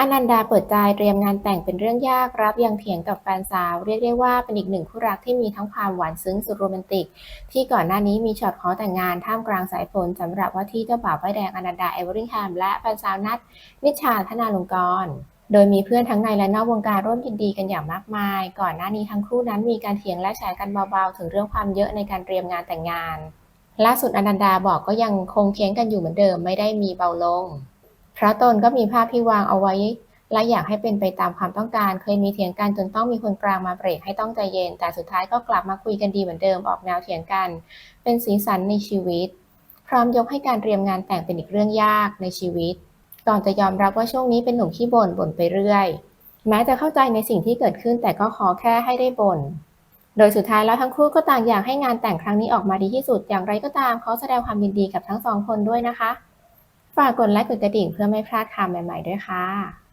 อนันดาเปิดใจเตรียมงานแต่งเป็นเรื่องยากรับยังเถียงกับแฟนสาว เรียกได้ว่าเป็นอีกหนึ่งคู่รักที่มีทั้งความหวานซึ้งสุดโรแมนติก ที่ก่อนหน้านี้มีช็อตขอแต่งงานท่ามกลางสายฝนสำหรับว่าที่เจ้าบ่าวป้ายแดงอนันดาเอเวอริงแฮมและแฟนสาวนัทนิชาธนาลงกรโดยมีเพื่อนทั้งในและนอกวงการร่วมยินดีกันอย่างมากมาย ก่อนหน้านี้ทั้งคู่นั้นมีการเถียงและแฉกันเบาๆ ถึงเรื่องความเยอะในการเตรียมงานแต่งงานล่าสุดอนันดาบอกก็ยังคงเถียงกันอยู่เหมือนเดิมไม่ได้มีเบาลง พระตนก็มีภาพที่วางเอาไว้ และอยากให้เป็นไปตามความต้องการ เคยมีเถียงกันจนต้องมีคนกลางมาเบรกให้ต้องใจเย็น แต่สุดท้ายก็กลับมาคุยกันดีเหมือนเดิมออกแนวเถียงกัน เป็นสีสันในชีวิต พร้อมยกให้การเตรียมงานแต่งเป็นอีกเรื่องยากในชีวิต ก่อนจะยอมรับว่าช่วงนี้เป็นหนุ่มขี้บ่นบ่นไปเรื่อย แม้จะเข้าใจในสิ่งที่เกิดขึ้นแต่ก็ขอแค่ให้ได้บ่นโดยสุดท้ายแล้วทั้งคู่ก็ต่างอยากให้งานแต่งครั้งนี้ออกมาดีที่สุด อย่างไรก็ตามขอแสดงความยินดีกับทั้งสองคนด้วยนะคะ ฝากกดไลค์กดกระดิ่งเพื่อไม่พลาดข่าวใหม่ ๆ ด้วยค่ะ